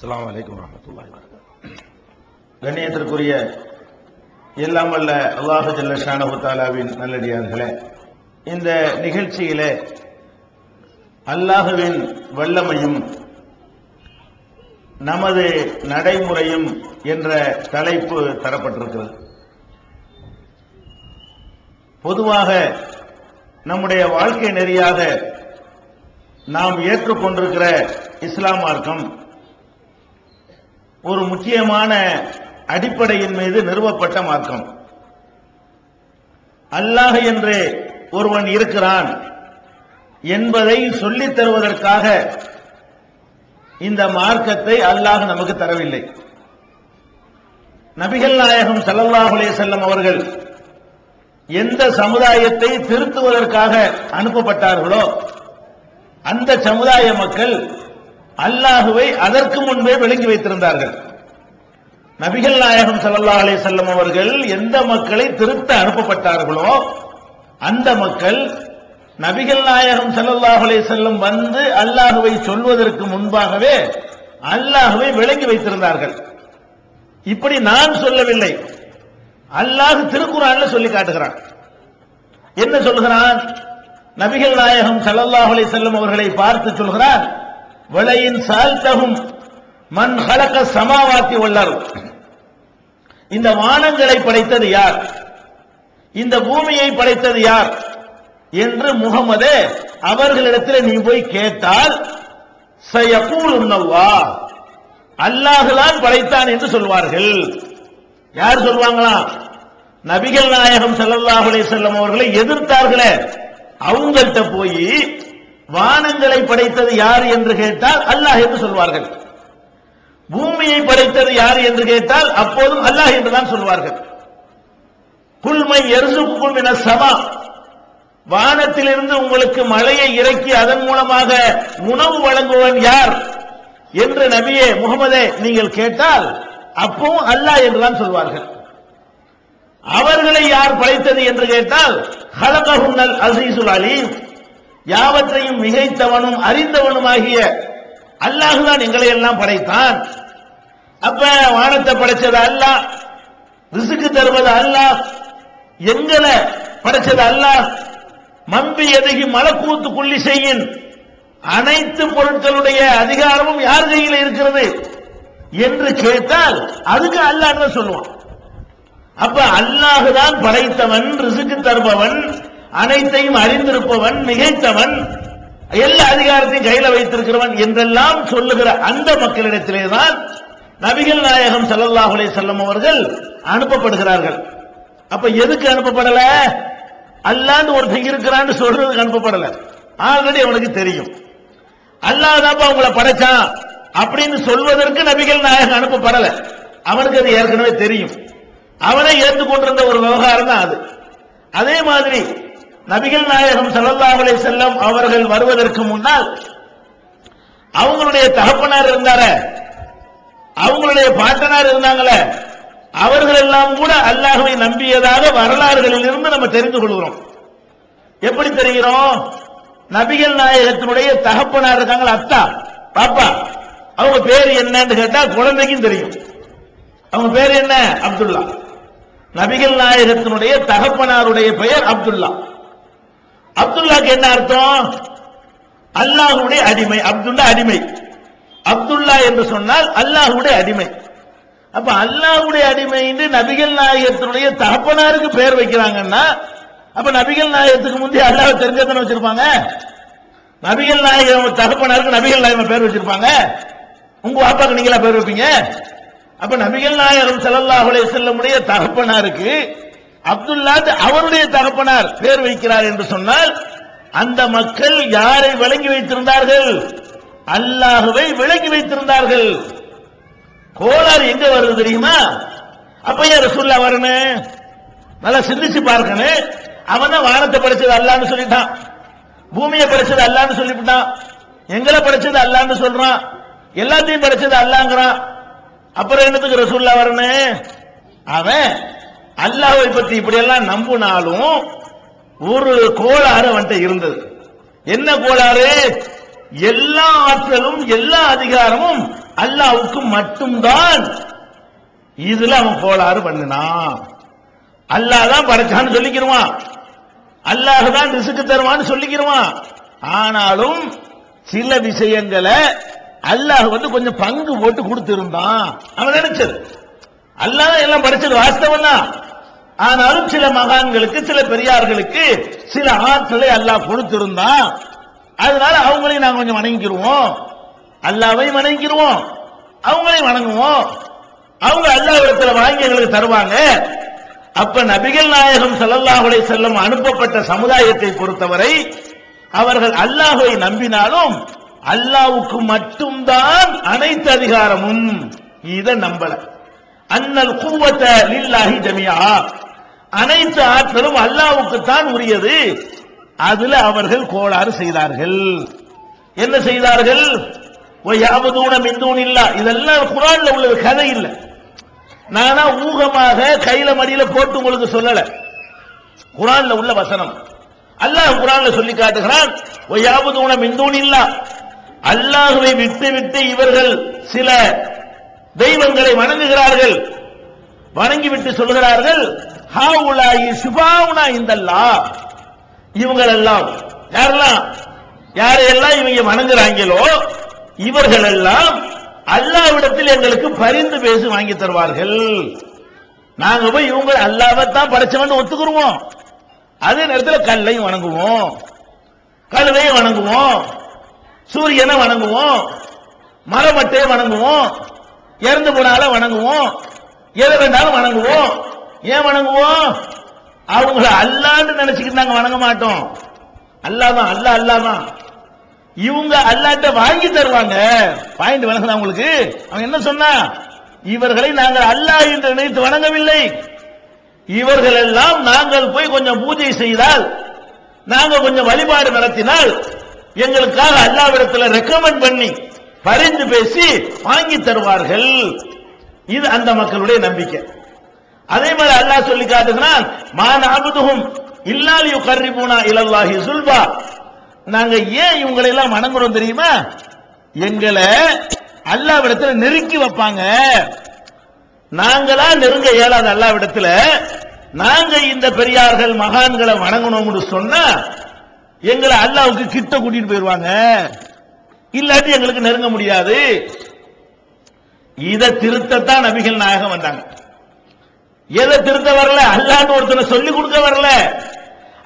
அஸ்லாம் வலைக்கம் வரமத்துல்லாஹி கண்ணியத்திற்குரிய எல்லாம் வல்ல அல்லாஹு ஜல்ல ஷானஹு தாலாவின் நல்லடியார்களே இந்த நிகழ்ச்சியிலே அல்லாஹுவின் வல்லமையும் நமது நடைமுறையும் என்ற தலைப்பு தரப்பட்டிருக்கிறது. பொதுவாக நம்முடைய வாழ்க்கை நெறியாக நாம் ஏற்றுக்கொண்டிருக்கிற இஸ்லாம் மார்க்கம் ஒரு முக்கியமான அடிப்படையின் மீது நிறுவப்பட்ட மார்க்கம். அல்லாஹ் என்று ஒருவன் இருக்கிறான் என்பதை சொல்லித் தருவதற்காக இந்த மார்க்கத்தை அல்லாஹ் நமக்கு தரவில்லை. நபிகள் நாயகம் ஸல்லல்லாஹு செல்லம் அவர்கள் எந்த சமுதாயத்தை திருத்துவதற்காக அனுப்பப்பட்டார்களோ அந்த சமுதாய மக்கள் அல்லாஹுவை அதற்கு முன்பே விளங்கி வைத்திருந்தார்கள். நபிகள் நாயகம் சல்லா அலைஹி செல்லம் அவர்கள் எந்த மக்களை திருத்த அனுப்பப்பட்டார்களோ அந்த மக்கள் நபிகள் நாயகம் சல்லாஹ் அலே செல்லம் வந்து அல்லாஹுவை சொல்வதற்கு முன்பாகவே அல்லாஹுவை விளங்கி வைத்திருந்தார்கள். இப்படி நான் சொல்லவில்லை. அல்லாஹ் திருக்குறான்ல சொல்லி காட்டுகிறான். என்ன சொல்கிறான் நபிகள் நாயகம் சல்லாஹ் அலே செல்லம் அவர்களை பார்த்து சொல்கிறான் வளையின் சால்தகும் மண் கலக்க சமாவாத்தி வல்லர் இந்த வானங்களை படைத்தது யார்? இந்த பூமியை படைத்தது யார்? என்று முகமதே அவர்களிடத்தில் நீ போய் கேட்டால் சயகூல் உன்னவா அல்லாஹுதான் படைத்தான் என்று சொல்வார்கள். யார் சொல்லுவாங்களா நபிகள் நாயகம் செல்லல்லாஹுலே செல்லும் அவர்களை எதிர்த்தார்களே. அவங்கள்ட்ட போய் வானங்களை படைத்தது யார் என்று கேட்டால் அல்லாஹ் என்று சொல்வார்கள். பூமியை படைத்தது யார் என்று கேட்டால் அப்போதும் அல்லாஹ் என்றுதான் சொல்வார்கள். குல்மை எரிசுக்கும் என சமா. வானத்திலிருந்து உங்களுக்கு மழையை இறக்கி அதன் மூலமாக உணவு வழங்குவன் யார் என்று நபியே முகமதே நீங்கள் கேட்டால் அப்பவும் அல்லாஹ் என்றுதான் சொல்வார்கள். அவர்களை யார் படைத்தது என்று கேட்டால் ஹலகஹுன்னல் அசீசுல் அலீம். யாவற்றையும் மிகைத்தவனும் அறிந்தவனுமாகிய அல்லாஹுதான் எங்களை எல்லாம் படைத்தான். அப்ப வானத்தை படைச்சது அல்லாஹ் ரிசுக்கு தருவது அல்லாஹ் எங்களை படைச்சது அல்லாஹ் மம்பி எதகி மலக்கூத்து புள்ளி செய்யின் அனைத்து பொருட்களுடைய அதிகாரமும் யார் கையில் இருக்கிறது என்று கேட்டால் அதுக்கு அல்லாஹ் சொல்லுவான்? அப்ப அல்லாஹுதான் படைத்தவன் ரிசுக்கு தருபவன். அனைத்தையும் அறிந்திருப்பவன் மிகைத்தவன். எல்லா அதிகாரத்தையும் கையில வைத்திருக்கிறவன் என்றெல்லாம் சொல்லுகிற அந்த மக்களிடத்திலேதான் நபிகள் நாயகம் ஸல்லல்லாஹு அலைஹி அவர்கள் அனுப்பப்படுகிறார்கள். அப்ப எதுக்கு அனுப்பப்படல? அல்லாண்டு ஒருத்தன் இருக்கிறான்னு சொல்றதுக்கு அனுப்பப்படல. ஆல்ரெடி அவனுக்கு தெரியும். அல்லாஹ் அவங்கள படைச்சான் அப்படின்னு சொல்வதற்கு நபிகள் நாயகம் அனுப்பப்படல. அவனுக்கு அது ஏற்கனவே தெரியும். அவனை ஏற்றுக்கொண்டிருந்த ஒரு விவகாரம் தான் அது. அதே மாதிரி நபிகள் நாயகம் ஸல்லல்லாஹு செல்லும் அவர்கள் வருவதற்கு முன்னால் அவங்களுடைய தகப்பனார் இருந்தார அவங்களுடைய பாட்டனார் இருந்தாங்கள அவர்கள் எல்லாம் கூட அல்லாஹுவை நம்பியதாக வரலாறுகளில் இருந்து நம்ம தெரிந்து கொள்கிறோம். எப்படி தெரிகிறோம்? நபிகள் நாயகத்தினுடைய தகப்பனார் இருக்காங்களா அத்தா பாப்பா அவங்க பேர் என்னன்னு கேட்டா குழந்தைக்கும் தெரியும். அவங்க பேர் என்ன? அப்துல்லா. நபிகள் நாயகத்தினுடைய தகப்பனாருடைய பெயர் அப்துல்லா. அப்துல்லாக்கு என்ன அர்த்தம்? அல்லாஹுடைய அடிமை அப்துல்லா அடிமை. அப்துல்லா என்று சொன்னால் அல்லாஹுடைய அடிமை. அப்ப அல்லாஹுடைய அடிமை என்று நபிகள் நாயகத்தினுடைய தகப்பனாருக்கு பெயர் வைக்கிறாங்கன்னா அப்ப நபிகள் நாயகத்துக்கு முந்தைய அல்லாஹ் தெரிஞ்சதானே வச்சிருப்பாங்க. நபிகள் நாயகம் தகப்பனாருக்கு நபிகள் நாயகம் பேர் வச்சிருப்பாங்க. உங்க வாப்பாக்கு நீங்களா பேர் வைப்பீங்க? அப்ப நபிகள் நாயகம் செல்லல்லாஹுலே செல்லமுடைய தகப்பனாருக்கு அப்துல்லா அவருடைய தகப்பனார் பேர் வைக்கிறார் என்று சொன்னால் அந்த மக்கள் யாரை விளங்கி வைத்திருந்தார்கள்? அல்லாஹுவை விளங்கி வைத்திருந்தார்கள். கோளாறு எங்க வருது தெரியுமா? அப்ப ஏன் ரசூல்லா வரணும்? நல்லா சிந்திச்சு பார்க்கணும். அவன் தான் வானத்தை படைச்சது அல்லான்னு சொல்லிட்டான். பூமியை படைச்சது அல்லான்னு சொல்லிவிட்டான். எங்களை படைச்சது அல்லான்னு சொல்றான். எல்லாத்தையும் படைச்சது அல்லாங்கிறான். அப்புறம் என்னத்துக்கு ரசூல்லா வரணும்? அவன் அல்லாவை பத்தி இப்படி எல்லாம் நம்பினாலும் ஒரு கோளாறு அவன்கிட்ட இருந்தது. என்ன கோளாறு? எல்லா ஆற்றலும் எல்லா அதிகாரமும் அல்லாவுக்கு மட்டும்தான். இதுல அவன் கோளாறு பண்ணினான். அல்லாஹ் தான் படைச்சான்னு சொல்லிக்கிருவான். அல்லாஹ் தான் ரிசுக்கு தருவான்னு சொல்லிக்கிருவான். ஆனாலும் சில விஷயங்களை அல்லாஹ் வந்து கொஞ்சம் பங்கு போட்டு கொடுத்திருந்தான். அவன் நினைச்சது. அல்லாஹ் எல்லாம் படைச்சது வாஸ்தவம் தான் ஆனாலும் சில மகான்களுக்கு சில பெரியார்களுக்கு சில ஆற்றலை அல்லாஹ் கொடுத்திருந்தான். அதனால அவங்களையும் நாங்க கொஞ்சம் வணங்கிக்கிருவோம் அல்லாவையும் வணங்கிக்கிருவோம் அவங்களையும் வணங்குவோம். அவங்க அல்லாவிடத்தில் வாங்கி எங்களுக்கு தருவாங்க. அப்ப நபிகள் நாயகம் ஸல்லல்லாஹு அலைஹி செல்லம் அனுப்பப்பட்ட சமுதாயத்தை பொறுத்தவரை அவர்கள் அல்லாஹுவை நம்பினாலும் அல்லாவுக்கு மட்டும்தான் அனைத்து அதிகாரமும் இத நம்பல. அன்னல் குவத்த லில்லாஹி ஜமியா அனைத்து ஆற்றலும் அல்லாவுக்குத்தான் உரியது. அதுல அவர்கள் கோளாறு செய்தார்கள். என்ன செய்தார்கள்? மிந்தூன் இல்லா இதெல்லாம் குரான்ல உள்ளது கதை இல்லை. நானா ஊகமாக கையில மடியில போட்டு உங்களுக்கு சொல்லல. குரான்ல உள்ள வசனம். அல்லாஹ் குரான்ல சொல்லி காட்டுகிறான் யாவதூன மிந்தூன் இல்லா அல்லாஹுவை விட்டு விட்டு இவர்கள் சில தெய்வங்களை வணங்குகிறார்கள். வணங்கிவிட்டு சொல்கிறார்கள் ஹாவுலாயி சுபாவுனா இந்தல்லா இவங்கள் எல்லாம் யாரெல்லாம்? யாரையெல்லாம் இவங்க வணங்குறாங்களோ இவர்கள் எல்லாம் அல்லாவிடத்தில் எங்களுக்கு பரிந்து பேசி வாங்கி தருவார்கள். நாங்க போய் இவங்க அல்லாவைத்தான் படைச்சவன் ஒத்துக்குருவோம். அதே நேரத்தில் கல்லையும் வணங்குவோம். கழுதையும் வணங்குவோம். சூரியனை வணங்குவோம். மரமட்டையை வணங்குவோம். இறந்து போனால வணங்குவோம். எதை வேண்டாலும் வணங்குவோம். ஏன் வணங்குவோம்? அவங்கள அல்லான்னு நினைச்சுக்கிட்டு நாங்க வணங்க மாட்டோம். அல்லாதான் அல்லா அல்லாதான். இவங்க அல்லாட்ட வாங்கி தருவாங்க. பாயிண்ட் வணங்குதா உங்களுக்கு? அவன் என்ன சொன்னா? இவர்களை நாங்கள் அல்லாஹ் என்று நினைத்து வணங்கவில்லை. இவர்கள் எல்லாம் நாங்கள் போய் கொஞ்சம் பூஜை செய்தால் நாங்கள் கொஞ்சம் வழிபாடு நடத்தினால் எங்களுக்காக அல்லாவிடத்தில் ரெக்கமெண்ட் பண்ணி பரிந்து பேசி வாங்கி தருவார்கள். இது அந்த மக்களுடைய நம்பிக்கை. அதே மாதிரி அல்லாஹ் சொல்லி காட்டுகிறான் மான் அபுதுகும் இல்லாலியு கர்ரிபூனா இலல்லாஹி சுல்பா நாங்க ஏன் இவங்களை எல்லாம் வணங்குறோம் தெரியுமா? எங்களை அல்லாவிடத்துல நெருக்கி வைப்பாங்க. நாங்களா நெருங்க இயலாத அல்லாவிடத்துல நாங்க இந்த பெரியார்கள் மகான்களை வணங்கணும்னு சொன்னா எங்களை அல்லாவுக்கு கிட்ட கூட்டிட்டு போயிருவாங்க. இல்லாட்டி எங்களுக்கு நெருங்க முடியாது. இதை திருத்தத்தான் நபிகள் நாயகம் வந்தாங்க. எதை திருத்த வரல? அல்லான்னு ஒருத்தனை சொல்லி கொடுக்க வரல.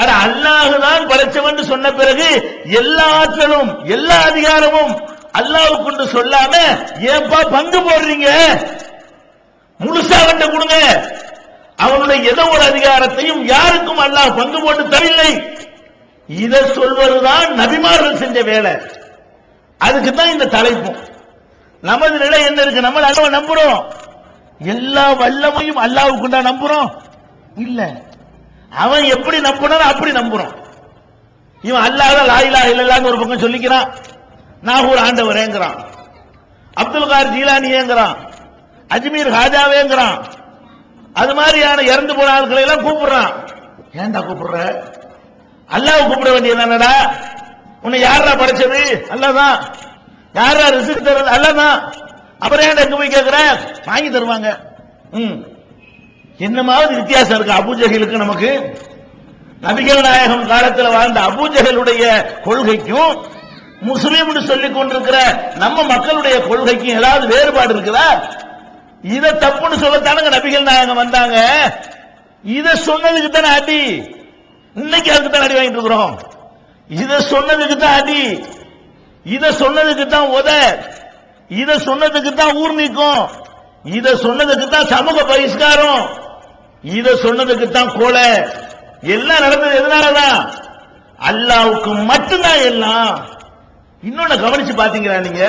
அட அல்லாஹு தான் படைச்சவன் சொன்ன பிறகு எல்லா ஆற்றலும் எல்லா அதிகாரமும் அல்லாவுக்கு சொல்லாம ஏன்பா பங்கு போடுறீங்க? முழுசா வந்து கொடுங்க. அவனுடைய எதோ ஒரு அதிகாரத்தையும் யாருக்கும் அல்லாஹ் பங்கு போட்டு தரவில்லை. இதை சொல்வதுதான் நபிமார்கள் செஞ்ச வேலை. அதுக்கு தான் இந்த தலைப்பும் நமது நிலை என்ன இருக்கு? நம்ம அல்லாவை நம்புறோம். எல்லா வல்லமையும் அல்லாவுக்கு நம்புறோம்? இல்ல. அவன் எப்படி நம்பினாலும் அப்படி நம்புறோம் இவன் அல்லாத லாயிலா இல்லலான்னு ஒரு பக்கம் சொல்லிக்கிறான். நாகூர் ஆண்டவரேங்கிறான் அப்துல் கார் ஜீலானியேங்கிறான் அஜ்மீர் ஹாஜாவேங்கிறான் அது மாதிரியான இறந்து போன ஆட்களை எல்லாம் கூப்பிடுறான். ஏன்டா கூப்பிடுற? அல்லாஹ் கூப்பிட வேண்டியதானடா உன்னை யாரா படைச்சது? அல்லாதான் யாரா ரிசிக் தர்றது? அல்லாதான் அப்புறம் ஏன் எங்க போய் கேட்கிற வாங்கி தருவாங்க. ம். என்னமாவது வித்தியாசம் இருக்கு அபூஜகளுக்கு நமக்கு? நபிகள் நாயகம் காலத்தில் வாழ்ந்த அபூஜகளுடைய கொள்கைக்கும் முஸ்லீம் சொல்லிக் கொண்டிருக்கிற நம்ம மக்களுடைய கொள்கைக்கும் ஏதாவது வேறுபாடு இருக்குதா? இதை தப்புன்னு சொல்லத்தானுங்க நபிகள் நாயகம் வந்தாங்க? இதை சொன்னதுக்கு தானே அடி. இன்னைக்கு அதுக்கு தான் அடி வாங்கிட்டு இருக்கிறோம். இதை சொன்னதுக்கு தான் அடி. இதை சொன்னதுக்கு தான் உத. இதை சொன்னதுக்கு தான் ஊர் நீக்கம். இதை சொன்னதுக்கு தான் சமூக பகிஷ்காரம். இதை சொன்னதுக்கு தான் கொலை. எல்லாம் நடந்தது எதனாலதான்? அல்லாவுக்கு மட்டும்தான் எல்லாம். இன்னொன்னு கவனிச்சு பாத்தீங்களா நீங்க?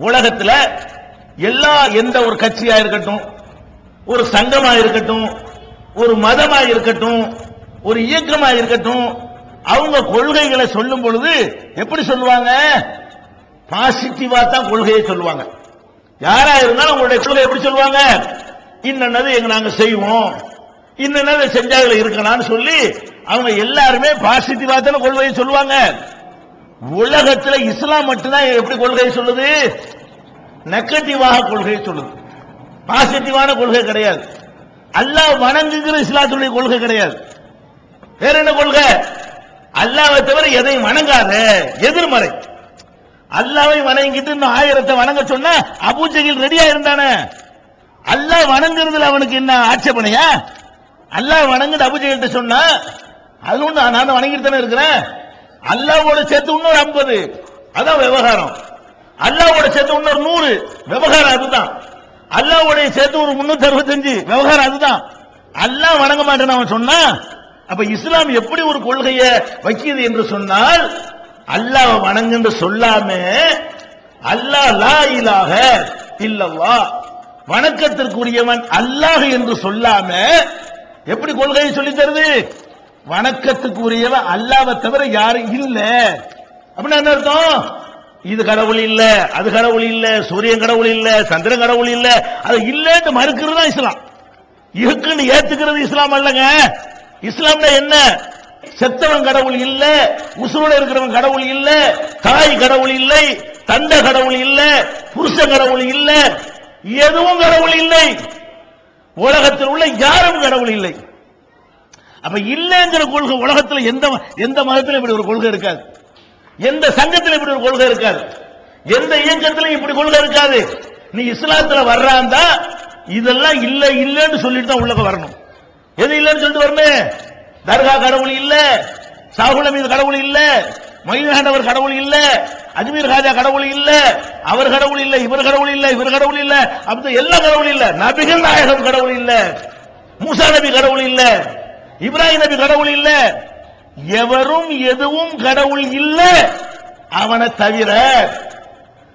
உலகத்துல எல்லா எந்த ஒரு கட்சியா இருக்கட்டும் ஒரு சங்கமா இருக்கட்டும் ஒரு மதமா இருக்கட்டும் ஒரு இயக்கமா இருக்கட்டும் அவங்க கொள்கைகளை சொல்லும் பொழுது எப்படி சொல்லுவாங்க? பாசிட்டிவா தான் கொள்கையை சொல்லுவாங்க. யாரா இருந்தாலும் உங்களுடைய கொள்கை எப்படி சொல்லுவாங்க? இன்னது எங்க நாங்க செய்வோம். இன்னது செஞ்சாங்க இருக்கலாம்னு சொல்லி அவங்க எல்லாருமே பாசிட்டிவா தானே கொள்கையை சொல்லுவாங்க. உலகத்துல இஸ்லாம் மட்டும்தான் எப்படி கொள்கையை சொல்லுது? நெகட்டிவாக கொள்கையை சொல்லுது. பாசிட்டிவான கொள்கை கிடையாது. அல்லாஹ் வணங்குகிற இஸ்லாத்துடைய கொள்கை கிடையாது. வேற என்ன கொள்கை? அல்லாவை தவிர எதையும் வணங்காத? எதிர்மறை. அல்லாவை வணங்கிட்டு இன்னும் ஆயிரத்தை வணங்க சொன்னா அபூஜகில் ரெடியா இருந்தானே அல்லாஹ் வணங்குறதுல அவனுக்கு என்ன ஆட்சேபனையா அல்லாஹ் வணங்குது அபூஜகிட்ட சொன்னா அது ஒண்ணு நான் வணங்கிட்டு தானே இருக்கிறேன். அல்லாவோட சேர்த்து இன்னொரு ஐம்பது. அதான் விவகாரம். அல்லாவோட சேர்த்து இன்னொரு நூறு. விவகாரம் அதுதான். அல்லாவோட சேர்த்து ஒரு முன்னூத்தி அறுபத்தஞ்சு. விவகாரம் அதுதான். அல்லாஹ் வணங்க மாட்டேன்னு அவன் சொன்னா அப்ப இஸ்லாம் எப்படி ஒரு கொள்கையை வைக்கிது என்று சொன்னால் அல்லாஹ் வணங்குன்னு சொல்லாம அல்லாஹ் லா இலாக இல்லவா வணக்கத்திற்குரியவன் அல்லாஹ் என்று சொல்லாம எப்படி கொள்கையை சொல்லி தருது? வணக்கத்துக்குரியவன் அல்லாவை தவிர யாரும் இல்ல. அப்படின்னா என்ன அர்த்தம்? இது கடவுள் இல்ல அது கடவுள் இல்ல சூரியன் கடவுள் இல்ல சந்திரன் கடவுள் இல்ல அது இல்லன்னு மறுக்கிறது தான் இஸ்லாம். இருக்குன்னு ஏத்துக்கிறது இஸ்லாம் அல்லங்க. இஸ்லாம்ல என்ன? செத்தவன் கடவுள் இல்ல உசுரோட இருக்கிறவன் கடவுள் இல்ல தாய் கடவுள் இல்லை தண்ட கடவுள் இல்ல புருஷன் கடவுள் இல்ல எதுவும் கடவுள் இல்லை. உலகத்தில் உள்ள யாரும் கடவுள் இல்லை. அப்ப இல்லைங்கிற கொள்கை உலகத்துல எந்த எந்த மதத்தில் இப்படி ஒரு கொள்கை இருக்காது. எந்த சங்கத்துல இப்படி ஒரு கொள்கை இருக்காது. எந்த இயக்கத்திலும் இப்படி கொள்கை இருக்காது. நீ இஸ்லாத்துல வர்றாந்தா இதெல்லாம் இல்ல இல்லைன்னு சொல்லிட்டு தான் உள்ளக வரணும். எது இல்லைன்னு சொல்லிட்டு வரணும்? தர்கா கடவுள் இல்ல சாகுல மீது கடவுள் இல்ல மயிலாண்டவர் கடவுள் இல்ல அஜ்மீர் ராஜா கடவுள் இல்ல அவர் கடவுள் இல்ல இவர் கடவுள் இல்ல இவர் கடவுள் இல்ல அப்படி எல்லா கடவுள் இல்ல நபிகள் நாயகம் கடவுள் இல்ல மூசா நபி கடவுள் இல்ல இப்ராஹிம் நபி கடவுள் இல்ல எவரும் எதுவும் கடவுள் இல்ல அவனை தவிர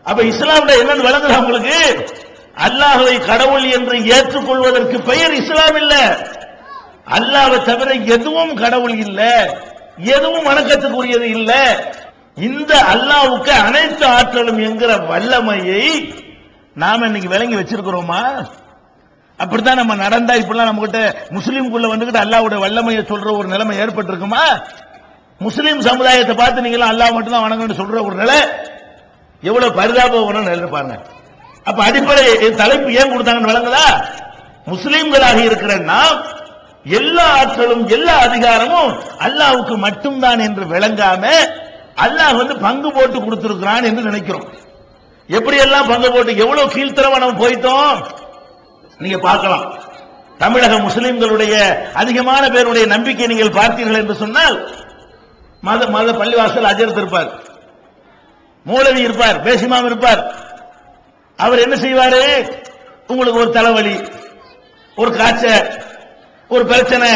அப்ப இஸ்லாம்ல என்னன்னு விளங்குதா உங்களுக்கு அல்லாஹுவை கடவுள் என்று ஏற்றுக்கொள்வதற்கு பெயர் இஸ்லாம் இல்லை அல்லாவை தவிர எதுவும் கடவுள் இல்லை. எதுவும் வணக்கத்துக்குரியது இல்லை. இந்த அல்லாவுக்கு அனைத்து ஆற்றலும் என்கிற வல்லமையை நாம இன்னைக்கு விளங்கி வச்சிருக்கிறோமா? அப்படித்தான் நம்ம நடந்தா இப்படிலாம் நம்ம கிட்ட முஸ்லீம்குள்ள வந்துகிட்டு அல்லாஹ்வுடைய வல்லமையை சொல்ற ஒரு நிலைமை ஏற்பட்டிருக்குமா? முஸ்லீம் சமுதாயத்தை பார்த்து நீங்க எல்லாம் அல்லாஹ் மட்டும் தான் வணங்கணும்னு சொல்ற ஒரு நிலை எவ்வளவு பரிதாபம் நிலை பாருங்க அப்ப அடிப்படை தலைப்பு ஏன் கொடுத்தாங்கன்னு விளங்குதா? முஸ்லீம்களாக இருக்கிற நாம் எல்லா ஆற்றலும் எல்லா அதிகாரமும் அல்லாவுக்கு மட்டும்தான் என்று விளங்காம அல்லாஹ் வந்து பங்கு போட்டு கொடுத்திருக்கிறான் என்று நினைக்கிறோம். எப்படி எல்லாம் பங்கு போட்டு எவ்வளவு கீழ்த்தரமா நம்ம போயிட்டோம்? நீங்க பார்க்கலாம். தமிழக முஸ்லிம்களுடைய அதிகமான பேருடைய நம்பிக்கை நீங்கள் பார்த்தீர்கள் என்று சொன்னால் மத மத பள்ளிவாசல் அஜரத் இருப்பார். மூலவி இருப்பார் பேசிமாம் இருப்பார். அவர் என்ன செய்வாரு? உங்களுக்கு ஒரு தலைவலி ஒரு காய்ச்சல் ஒரு பிரச்சனை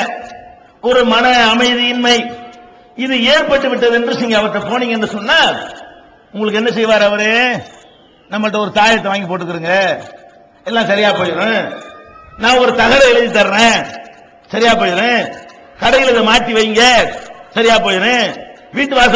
ஒரு மன அமைதியின்மை இது ஏற்பட்டு விட்டது என்று நீங்க அவர்கிட்ட போனீங்க என்று சொன்னா உங்களுக்கு என்ன செய்வார் அவரு? நம்மகிட்ட ஒரு தாயத்தை வாங்கி போட்டுக்கிறோங்க. எல்லாம் சரியா போயிடும். நான் ஒரு தகர எழுதி தர்றேன். சரியா போயிடும். கடையில் இதை மாட்டி வைங்க. சரியா போயிடும். வீட்டு வாசல்